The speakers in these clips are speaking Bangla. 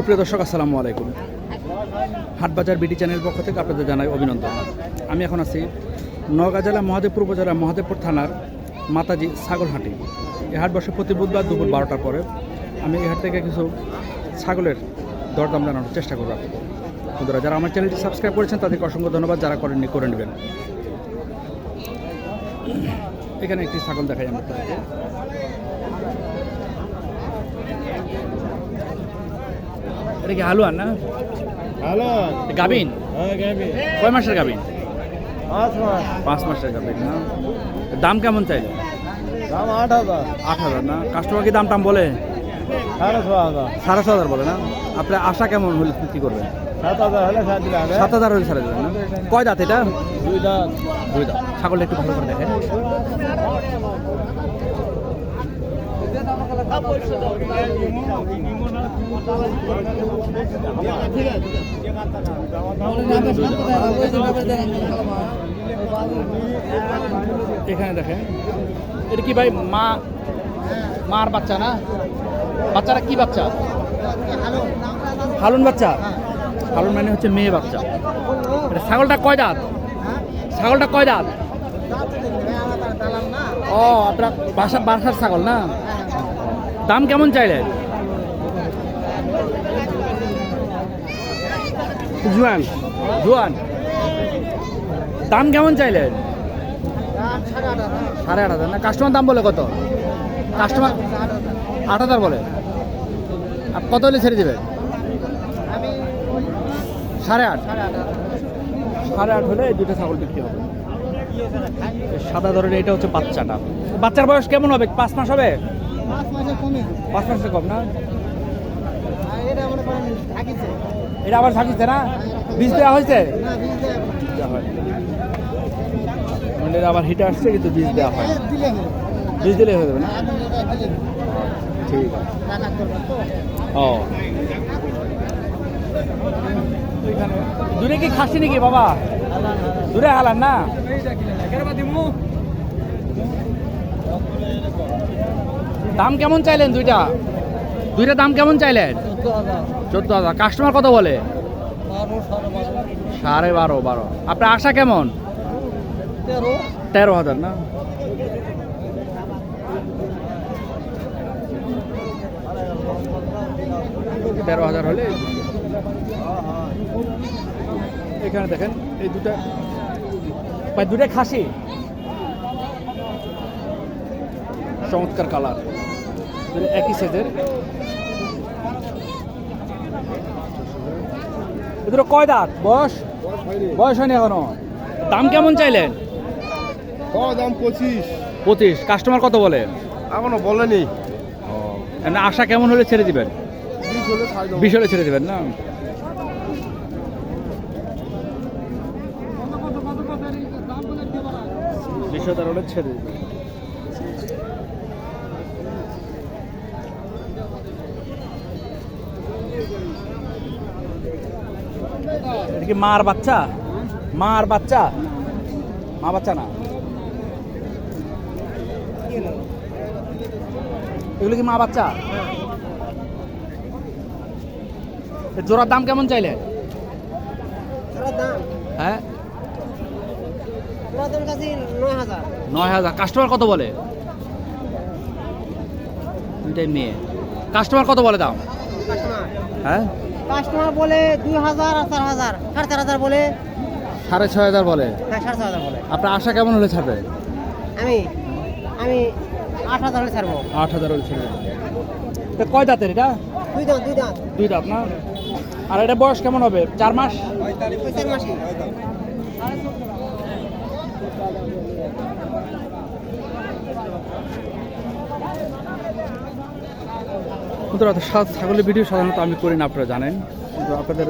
সুপ্রিয় দর্শক, আসসালামু আলাইকুম। হাটবাজার বিডি চ্যানেল পক্ষ থেকে আপনাদের জানাই অভিনন্দন। আমি এখন আছি নওগাঁ জেলা মহাদেবপুর উপজেলা মহাদেবপুর থানার মাতাজি ছাগলহাটি। এই হাট বসে প্রতি বুধবার দুপুর বারোটার পরে আমি এই হাট থেকে কিছু ছাগলের দরদাম জানানোর চেষ্টা করব বন্ধুরা, যারা আমার চ্যানেলটি সাবস্ক্রাইব করেছেন, তাদেরকে অসংখ্য ধন্যবাদ, যারা করেননি করে নেবেন। এখানে একটি ছাগল দেখাই আমরা এটা কি হালুয়ান না? হ্যালো গাবিন হ্যাঁ কয় মাসের গাবিন পাঁচ মাস। পাঁচ মাসের গাবিন না? দাম কেমন চাই? দাম আট হাজার। আট হাজার না? কাস্টমার কি দাম টাম বলে? সাড়ে ছ হাজার। সাড়ে ছ হাজার বলে না? আপনার আশা কেমন হলে বিক্রি করবেন? সাত হাজার হলে হাজার দেবেন না? কয় দাঁত এটা? দুই দাঁত। দুই দাঁত। ছাগলটা একটু ভালো করে দেখেন। এখানে দেখেন। এটা কি ভাই মা, মার বাচ্চা না? বাচ্চাটা কি বাচ্চা? হালুন বাচ্চা? হালুন মানে হচ্ছে মেয়ে বাচ্চা। এটা ছাগলটা কয় দাঁত? ছাগলটা কয় দাঁত? ও, আপনার বাসা বাসার ছাগল না? দাম কেমন চাইলেন জুয়ান জুয়ান। দাম কেমন চাইলেন সাড়ে আট হাজার। না কাস্টমার দাম বলে কত? কাস্টমার আট হাজার বলে। আর কত হলে ছেড়ে দেবে? সাড়ে আট। সাড়ে আট হলে দুটো ছাগল বিক্রি হবে। সাদা ধরনের, এটা হচ্ছে বাচ্চাটা। বাচ্চার বয়স কেমন হবে? পাঁচ মাস হবে? পাঁচ মাসের কম। না? এটা আবার থাকিছে না? বীজ দেওয়া হয়েছে? হয়। মানে আবার হিটে আসছে কিন্তু বীজ দেওয়া হয়। বীজ দিলে হয়ে যাবে না? ঠিক আছে। ও। দূরে কি খাসি নাকি বাবা? দূরে হালান না? দাম কেমন চাইলেন দুইটা? দুইটা দাম কেমন চাইলেন? চোদ্দ হাজার। কাস্টমার কত বলে? সাড়ে বারো বারো। আপনার আশা কেমন? তেরো হাজার না? তেরো হাজার হলে? এখানে দেখেন, এই দুটা দুটা খাসি। চমৎকার কালার। একই সাইজের এদের কয় দাঁত? বয়স? বয়স হয়নি এখনও। দাম কেমন চাইলেন? দাম? পঁচিশ। পঁচিশ। কাস্টমার কত বলে? এখনও বলেনি। আশা কেমন হলে ছেড়ে দিবেন? বিশ হলে বিশ হলে ছেড়ে দিবেন না? বিশ হাজার হলে ছেড়ে দিবেন এটা কি মার বাচ্চা? মার বাচ্চা? মা বাচ্চা না। এগুলো কি মা বাচ্চা? জোড়ার দাম কেমন চাইলে? হ্যাঁ? নয় হাজার। কাস্টমার কত বলে? দুইটাই মেয়ে। কাস্টমার কত বলে দাম? হ্যাঁ? কাস্টমার বলে দুই হাজার আর চার হাজার। সাড়ে চার হাজার বলে। সাড়ে ছয় হাজার বলে? হ্যাঁ সাড়ে চার হাজার বলে। আপনার আশা কেমন হলে ছাড়বে? আমি আমি আট হাজার হলে ছাড়বো। আট হাজার হলে ছেড়ে দেবে। কয় দাঁতের এটা? দুই দাম দুই দাম দুই দাঁত না? আর এটা বয়স কেমন হবে? চার মাস? চার মাসি। বন্ধুরা তো সা- ছাগলের ভিডিও সাধারণত আমি করি না আপনারা জানেন। কিন্তু আপনাদের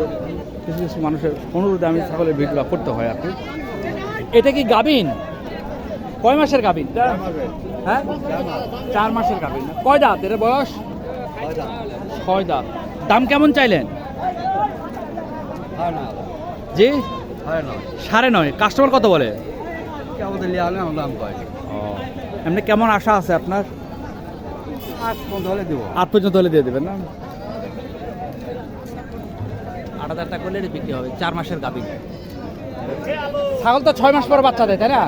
কিছু কিছু মানুষের অনুরোধে আমি ছাগলের ভিডিওটা করতে হয় আর কি। এটা কি গাবিন কয় মাসের গাবিন হ্যাঁ? চার মাসের গাবিন কয় দাঁত? এর বয়স? ছয় দাঁত। দাম কেমন চাইলেন? জি? সাড়ে নয়। কাস্টমার কত বলে? আমাদের দাম পাই এমনি কেমন আশা আছে আপনার? আট পর্যন্ত হলে দেবো। আট পর্যন্ত হলে দিয়ে দেবেন না? আট হাজার টাকা করলে বিক্রি হবে চার মাসের গাভী। ছাগল তো ছয় মাস পরে বাচ্চা দেয় তাই না?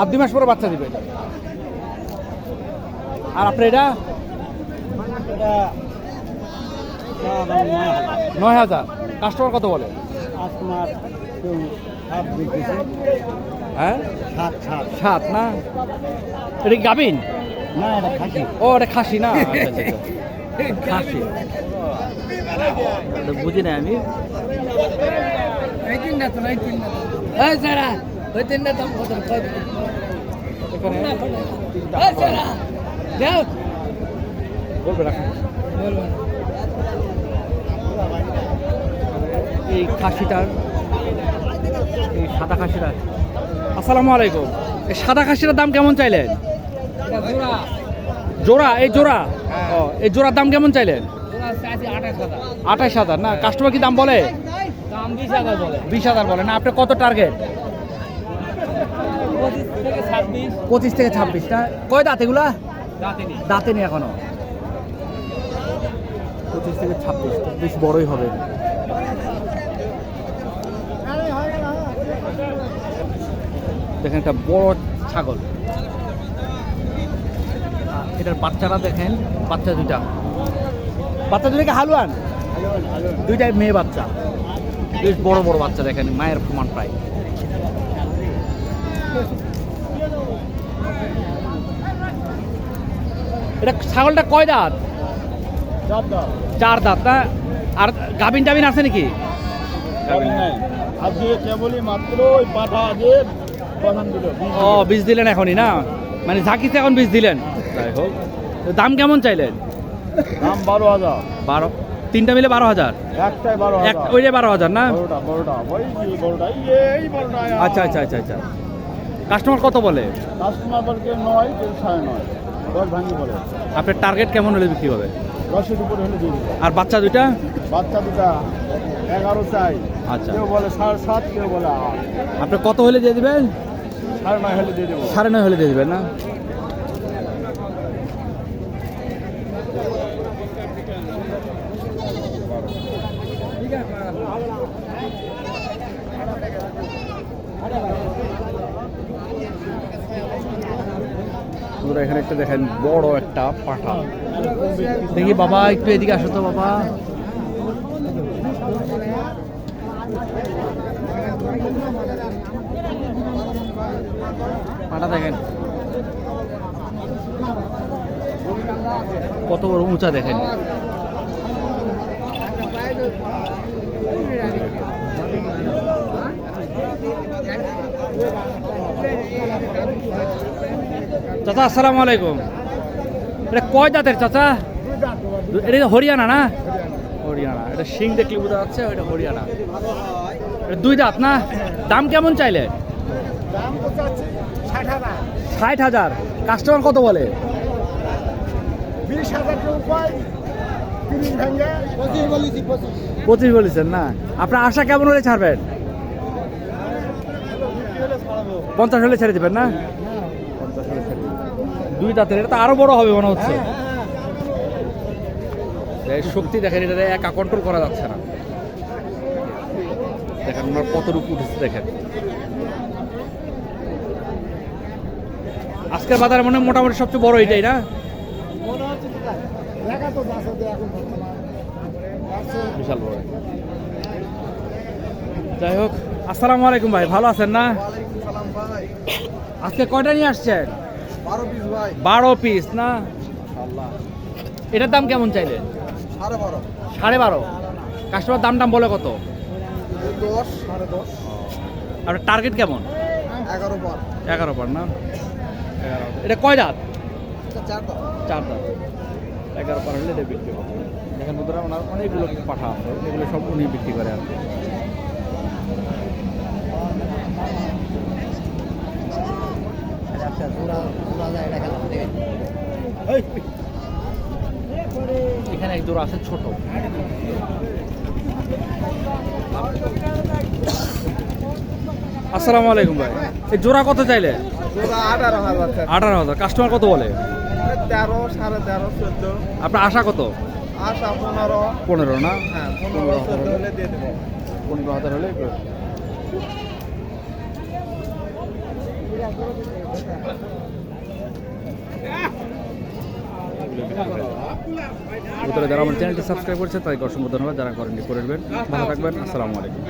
আর দুই মাস পরে বাচ্চা দিবে। আর আপনি এটা? এটা নয় হাজার। কাস্টমার কত বলে? হ্যাঁ? সাত না? এটা কি গাভিন? না এটা খাসি ও এটা খাসি না? আচ্ছা, আচ্ছা, আচ্ছা। খাসি। বুঝি না আমি এই খাসিটার এই সাদা খাসিটা। আসসালামু আলাইকুম। এই সাদা খাসিটার দাম কেমন চাইলেন? জোড়া। এই জোড়া? ও এই জোড়ার দাম কেমন চাইলেন আঠাশ হাজার। না? কাস্টমার কি দাম বলে? বিশ হাজার বলে। না আপনার কত টার্গেট পঁচিশ থেকে ছাব্বিশ। না? কয় দাঁত এগুলা? দাঁতে নেই এখনও। পঁচিশ থেকে ছাব্বিশ বেশ বড়ই হবে। দেখেন একটা বড় ছাগল। এটার বাচ্চারা দেখেন বাচ্চা দুইটা। বাচ্চা দুটাকে হালুয়ান? দুইটাই মেয়ে বাচ্চা। বেশ বড় বড় বাচ্চা দেখেন মায়ের প্রমাণ প্রায়। এটা ছাগলটা কয় দাঁত? চার দাঁত না? আর গাবিন টাবিন আছে নাকি? ও বীজ দিলেন এখনই না? মানে ঝাঁকিতে এখন বীজ দিলেন? যাই হোক। দাম কেমন চাইলেন? দাম বারো হাজার। বারো? তিনটা মিলে বারো হাজার? একটাই বারো এক হাজার ওইটা বারো হাজার না? আচ্ছা আচ্ছা আচ্ছা আচ্ছা। কাস্টমার কত বলে? কাস্টমার বলকে নয় সাড়ে নয়। দশ ভাঙি বলে। আপনার টার্গেট কেমন হলে বিক্রি হবে? দশের উপরে হলে আর বাচ্চা দুইটা? বাচ্চা দুটা এগারো চাই। আচ্ছা। কেউ বলে সাড়ে সাত কেউ বলে আট। আপনি কত হলে দিয়ে দিবেন? সাড়ে নয় হলে দিয়ে দেবো। সাড়ে নয় হলে দিয়ে দিবেন না? বন্ধুরা, এখানে একটা দেখেন বড় একটা পাঠা। দেখি বাবা একটু এদিকে আসো তো বাবা। পাটা দেখেন। কত বড় উঁচা দেখেন। চাচা আসসালামু আলাইকুম। এটা কয় দাঁতের চাচা? এটা হরিয়ানা না? হরিয়ানা। এটা শিং দেখলে বোঝা যাচ্ছে এটা হরিয়ানা। এটা দুই দাঁত না? দাম কেমন চাইলে? ষাট হাজার। কাস্টমার কত বলে? পঁচিশ বলেছি পঁচিশ। পঁচিশ বলেছেন না? আপনার আশা কেমন হলে ছাড়বেন? পঞ্চাশ হলে ছেড়ে দেবেন না পঞ্চাশ হলে ছেড়ে দিবেন। দুই দাঁতের এটা তো আরও বড় হবে মনে হচ্ছে। শক্তি দেখেন এটা একা কন্ট্রোল করা যাচ্ছে না। দেখেন, ওনার কতটুকু উঠেছে দেখেন। আজকের বাজারে মনে মোটামুটি সবচেয়ে বড় এটাই, না? যাই হোক, আসসালামু আলাইকুম ভাই, ভালো আছেন না? আজকে কয়টা নিয়ে আসছেন? বারো পিস না? এটার দাম কেমন চাইলে সাড়ে বারো। কাস্টমার দাম টাম বলে কত? আর টার্গেট কেমন? এগারো বার এগারো পার না? এটা কয় দাঁত? চার দাম চার দাঁত। এগারো পার হলে এটা বিক্রি হবে দেখেন বন্ধুরা ওনার অনেকগুলো পাঠা আছে এগুলো সব উনি বিক্রি করে আর এখানে এক জোড়া আছে ছোট। আসসালামু আলাইকুম ভাই। এই জোড়া কত চাইলে? আঠারো হাজার হাজার। কাস্টমার কত বলে? তেরো সাড়ে তেরো চোদ্দ। আপনার আশা কত? আশা পনেরো। পনেরো না? হ্যাঁ পনেরো চোদ্দ হলে পনেরো হাজার হলে ভিতরে যারা আমার চ্যানেলটি সাবস্ক্রাইব করেছে, তাদেরকে অসংখ্য ধন্যবাদ। যারা করেননি, করে নেবেন। ভালো থাকবেন। আসসালামু আলাইকুম।